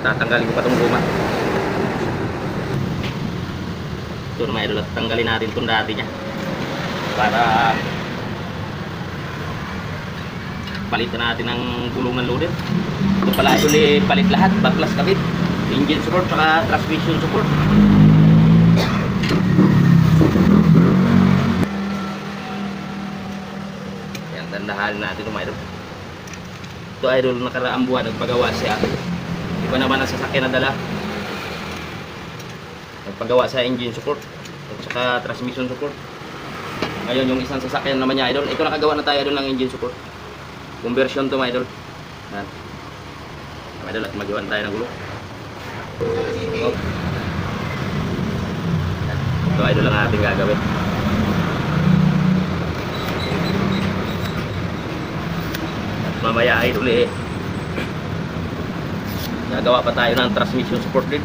tatanggalin ko pa itong luma. Ito na mga idol, tanggalin natin itong dati niya. Para palitan natin ng gulong ng loader. Ito pala idol eh, palit lahat, baklas kabit. Engine support, saka transmission support. Yan, dandahalin natin mga idol. Ito idol, nakaraang buwan, nagpagawa siya. Iba naman ang sasakyan na dala. Nagpagawa sa engine support at saka transmission support. Ngayon yung isang sasakyan naman niya idol. Ito nakagawa na tayo idol ng engine support. Conversion to mga idol. Yan. Mga idol at magawan tayo ng gulo. Oh. Ito idol lang ating gagawin. Mamaya idol eh. Gagawa pa tayo ng transmission support din.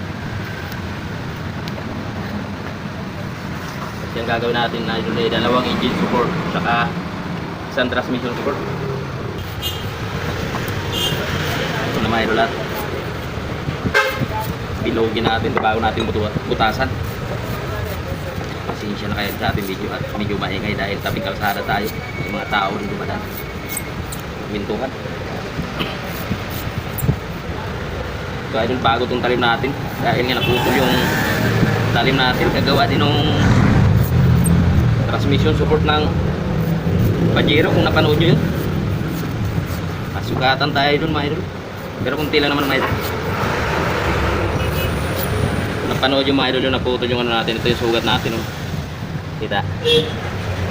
Kasi ang gagawin natin na idol eh, dalawang engine support saka isang transmission support. Ito naman idol at bilogin natin bago natin butasan. Pasensya na kayo sa ating video at medyo maingay dahil tabi kalsada tayo. May mga tao rin dumadaan. Mintuhan. So idol bago itong talim natin dahil nga naputol yung talim natin kagawa din ng transmission support ng Pajero kung napanood nyo yun. Masukatan tayo dun mga. Pero kung tila naman mga idol. Napanood yung mga yung naputol yung ano natin. Ito yung sugat natin. Oh. Kita.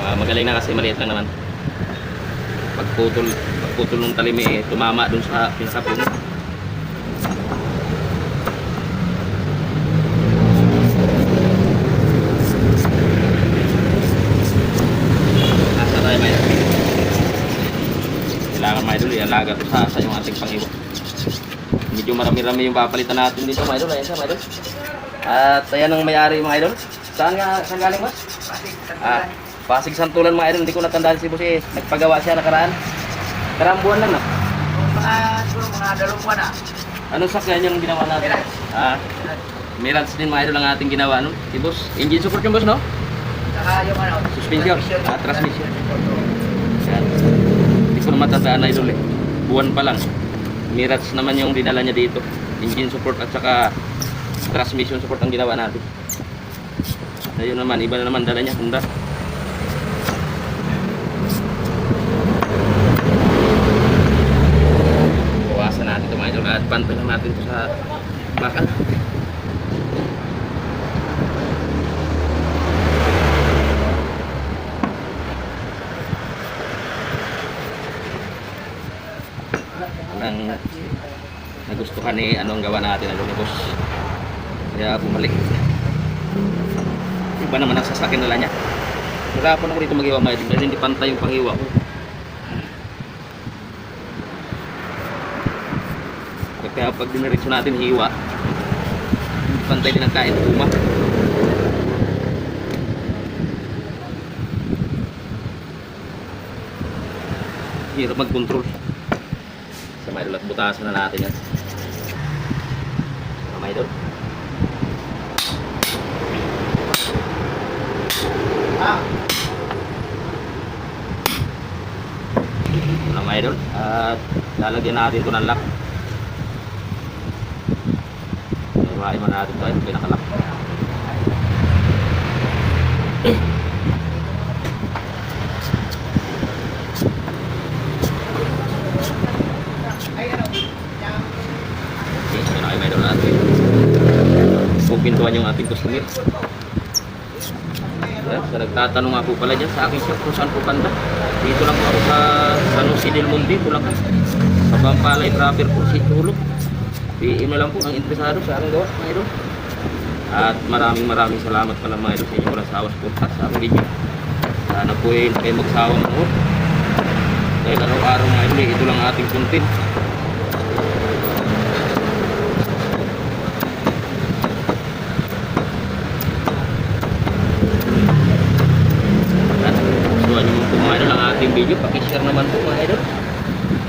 Ah, magaling na kasi maliit lang naman. Pagputol, pagputol ng talim eh, tumama dun sa pinakapuno. Nasa tayo mga idol. Kailangan to sa, sa yung ating pangiwa. Medyo marami-rami yung papalitan natin dito mga idol. Ayan siya mga idol. At ayan ang may-ari mga idol. Saan nga, saan galing mas? Ah, Pasig Santulan mga idol. Hindi ko natandaan si Boss eh. Nagpagawa siya nakaraan. Karang buwan lang no? Mga siguro mga dalawang buwan na. Anong sakyan yung ginawa natin? Ah, Mirage din mga idol ang ating ginawa no? Si Boss, engine support yung boss no? Saka yung ano. Suspension. Ah, transmission. Yan. Hindi ko na matandaan na idol eh. Buwan pa lang. Mirage naman yung dinala niya dito. Engine support at saka transmission support ang ginawa natin. Ayun naman, iba na naman dala niya, Honda. Bawasan natin ito mga idol at pantay lang natin ito sa bakal. Ang nagustuhan ni ano ang gawa natin ano ni boss. Kaya bumalik. Iba naman ang sasakyan nila niya. Hirapan ako dito mag-iwa mga idol dahil hindi pantay yung panghiwa ko. Kaya pag diniretso natin hiwa, pantay din ang kain puma. Hirap mag-control. Idol at butasan na natin yan. Mga idol. Ah, mga idol. At lalagyan natin ito ng lock. Iwain mo natin ito. Ito pinakalock. ay ano. Yung Okay, ito na kayo mga idol natin. Pupintuan yung ating customer. Ayan, so nagtatanong po pala dyan sa akin siya kung saan po banda. Dito lang po ako sa San Jose del Monte, Bulacan. Sa Bampalay proper po si Tulo. PM na lang po ang interesado sa aking gawa, mga. At maraming maraming salamat pala mga idol sa inyo walang sawas po sa aking video. Sana po eh, kayo magsawang manood. Dahil araw-araw mga eh, ito lang ating content. Ating video, pakishare naman po mga idol.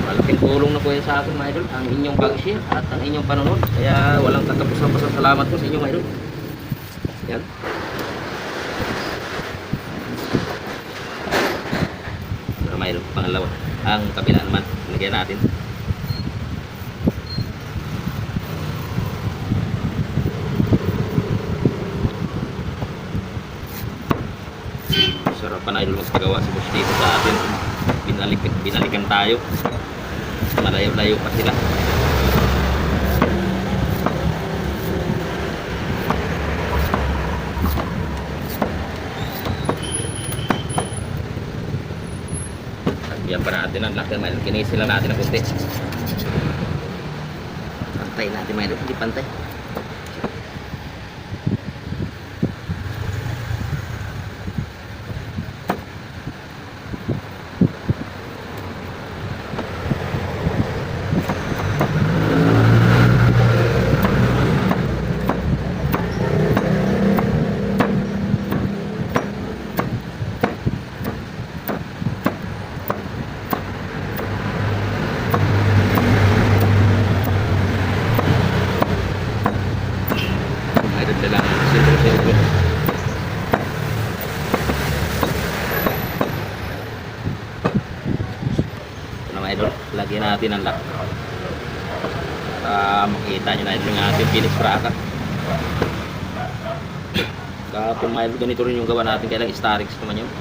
Malaking tulong na po yan sa akin mga idol. Ang inyong pag-share at ang inyong panonood. Kaya walang sa salamat po sa inyo mga idol. Yan. Idol pangalawa. Ang kabila naman lagyan natin sarap pa na idol magpagawa si boss dito sa atin binalik, binalikan tayo malayo-layo pa sila Lagyan pa natin ang laki mahal. Kinisi lang natin ang kunti. Pantay natin mahal. Hindi pantay. Mayroon silang silver-silver. Ito na mga idol, lagyan natin ang lock. Para makita nyo na ito yung ating finish bracket. Kapag idol, ganito rin yung gawa natin, kailang starix naman yun.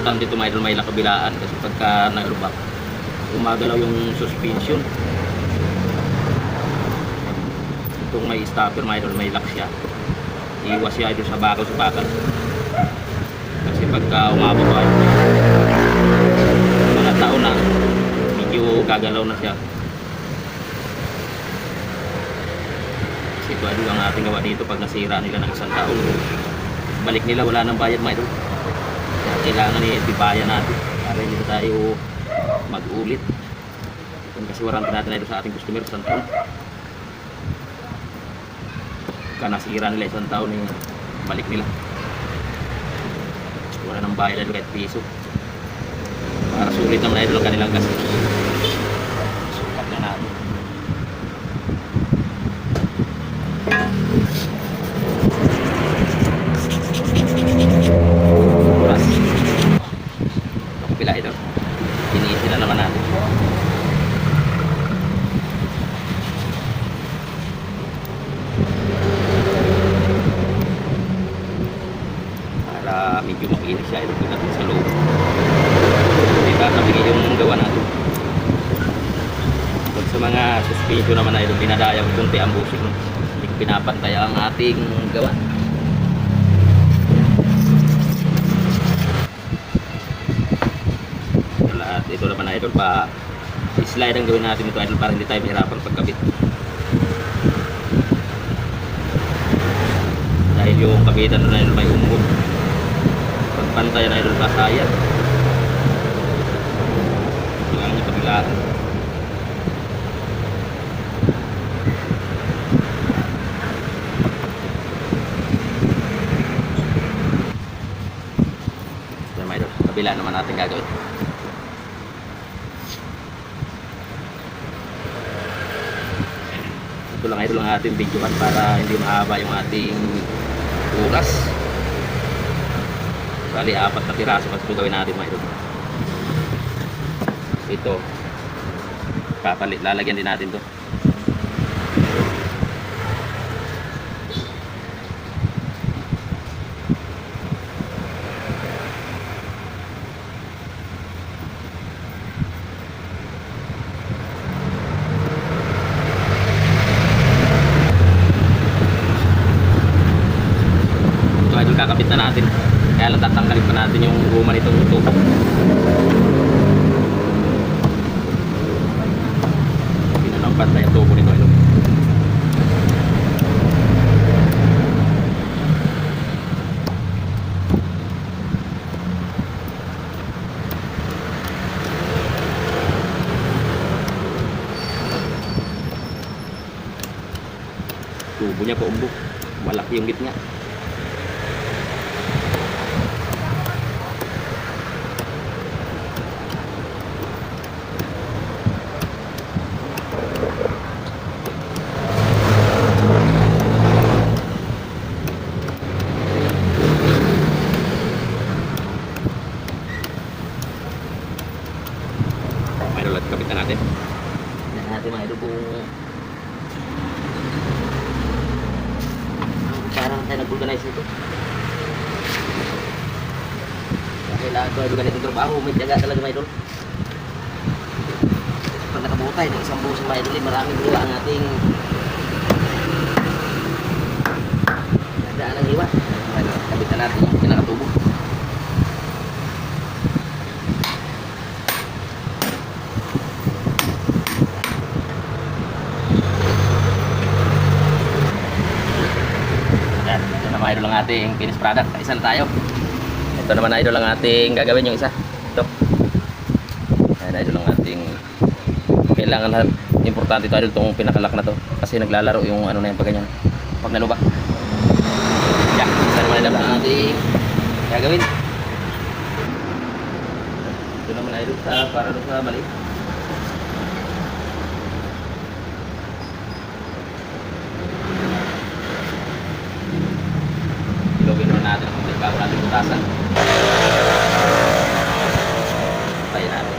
importante dito idol may nakabilaan kasi pagka nag-rubak umagalaw yung suspension itong may stopper mga idol may lock siya iwas siya idol sa bakal sa bakal kasi pagka umababa mga taon na medyo gagalaw na siya kasi ito idol ang ating gawa dito pag nasira nila ng isang taon balik nila wala nang bayad mga idol kaya kailangan i-tibayan natin para hindi tayo mag-ulit. Kasi warranty natin na ito sa ating customer isang taon. Pagka nila isang taon, eh, balik nila. Wala nang bayad kahit piso. Para sulit naman ang kanilang gastos. Sukat na natin. oras. Pila ito. Pinisi na naman natin. Para medyo makinis siya. Ito natin sa loob. Hindi ba nabigay yung gawa natin. Pag sa mga suspension naman na ito, pinadaya ko kunti ang busik. No? Hindi ko pinapantay ang ating gawa. Lahat. Ito naman na idol pa slide ang gawin natin ito idol para hindi tayo mahirapan pagkabit. Dahil yung kabitan na idol may umod. Pagpantay na idol kasaya. Kailangan niya kabilaan. Ito naman idol. Kabila naman natin gagawin. ito lang ito lang ating videoan para hindi mahaba yung ating oras. Bali apat na piraso kasi ito gawin natin mga ito ito. Papalit lalagyan din natin to ito idol kakabit na natin kaya lang tatanggalin pa natin yung guma nitong tubo pinanampad na yung tubo nito idol tubo niya paumbok Malaki yung gitna. May ulat kapit na natin. Yan natin mga idol kung parang tayo nag-organize ito. Kailangan ko ay ganitong trabaho, may tiyaga talaga mga idol. Pag nakabutay ng isang buong mga idol, eh, maraming gawa ang ating nagdaan ng idol, Kapitan natin yung pinakatubo. Yan, ito na mga idol ang ating finished product. Isa na tayo. Ito naman idol ang ating gagawin yung isa. Ito. Yan idol ang ating kailangan lahat importante ito idol itong pinakalak na to kasi naglalaro yung ano na yung pag ganyan pag naluba yan isa naman idol ang ating gagawin ito naman idol sa para sa mali Ilogin naman natin ang konti bago natin butasan. Tayo natin.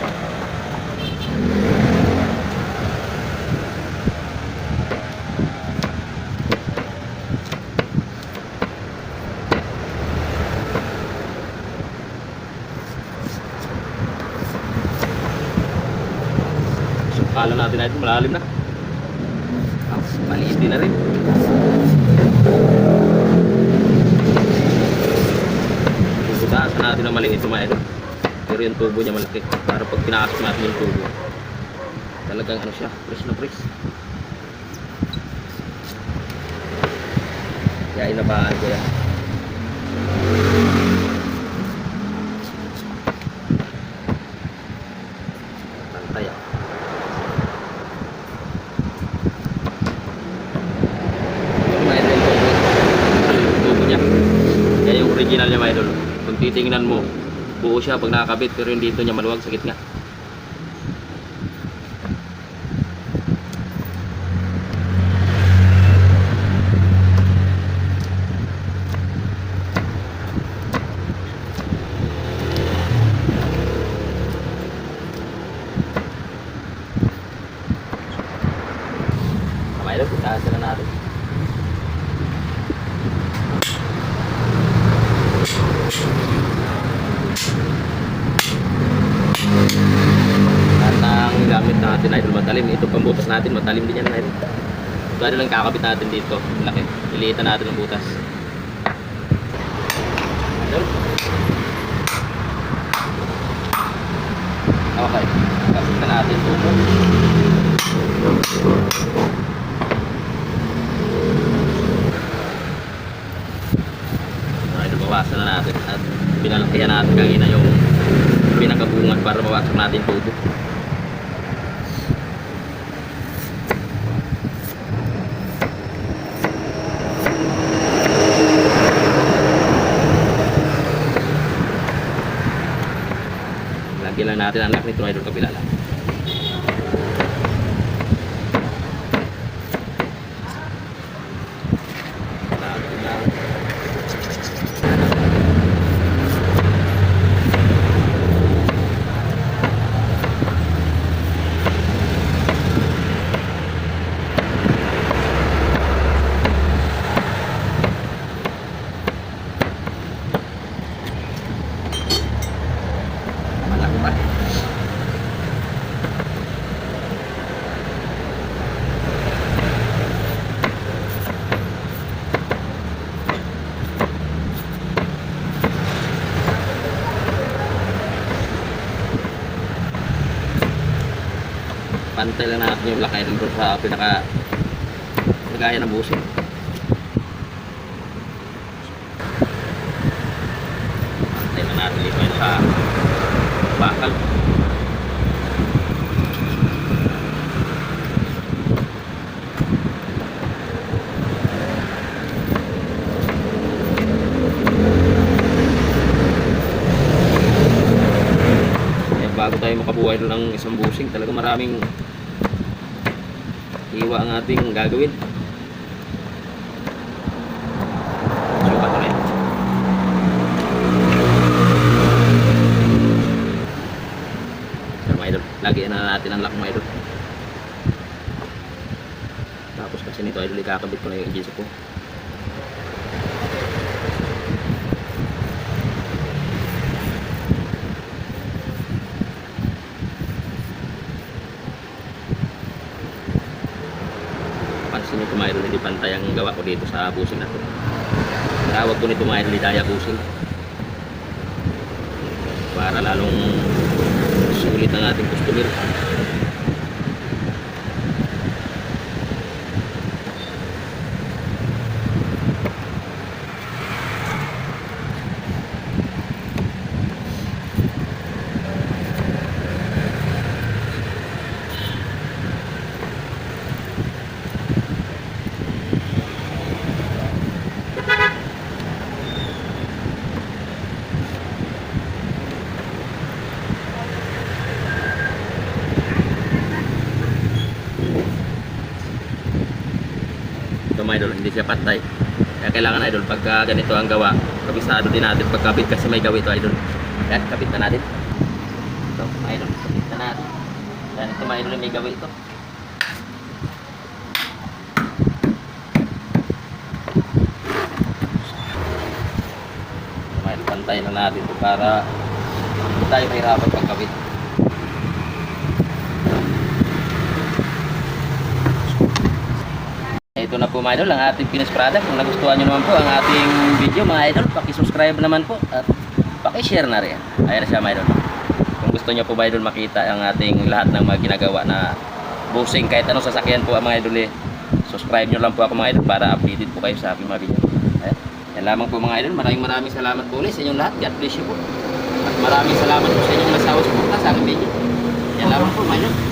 So, kala natin na ito malalim na. Ah, maliit din na rin. Bubutasan natin ng maliit mga idol. Pero yung tubo niya malaki. Para pag pinasok natin yung tubo, talagang ano siya, press na press. Kaya inabahan ko yan. Pantay ah. Yung mga idol, tubo. Yung tubo niya. Kaya yung original niya mga idol. Kung titingnan mo, buo siya pag nakakabit pero yung dito niya maluwag sa gitna. Mga idol, puntahan sila natin. At ang gamit natin idol matalim. Ito pambutas natin, matalim din yan idol. Ito lang kakabit natin dito. Laki. Iliitan natin ang butas. Okay. Kapit na natin ito. Idol, bawasan na natin. At pinalakihan natin kanina yung pinakabungan para mawasok natin tubo. Lagyan lang natin ang lock nito idol kabila Pantay lang natin yung lakay ng sa pinaka lagaya ng busin. Pantay lang natin yung sa bakal. bago tayo makabuhay ng isang busing talaga maraming hiwa ang ating gagawin. Sukat ulit. Sir, mga lagyan na natin ang lock mga idol. Tapos kasi nito idol, ikakabit ko na yung engine ko. Pansin nyo mga idol, hindi pantay ang gawa ko dito sa busing na to. Tawag ko nito mga idol, Daya busing. Para lalong sulit ang ating customer. Mga idol, hindi siya patay. Kaya kailangan idol, pagka ganito ang gawa, kabisado din natin. Pagkabit kasi may gawi ito idol. Yan, kabit na natin. Ito mga idol, kabit na natin. Yan, ito mga idol, may gawi ito. Pantay na natin ito para hindi tayo mahirapan pagkabit. Ito na po mga idol, ang ating finished product. Kung nagustuhan nyo naman po ang ating video mga idol, paki-subscribe naman po at paki-share na rin. Ayan na siya mga idol. Kung gusto nyo po mga idol makita ang ating lahat ng mga ginagawa na busing kahit anong sasakyan po ang mga idol eh, subscribe nyo lang po ako mga idol para updated po kayo sa aking mga video. Ayan. Yan lamang po mga idol. Maraming maraming salamat po ulit sa inyong lahat. God bless you po. At maraming salamat po sa inyong nasawa suporta sa aking video. Yan lamang po mga idol.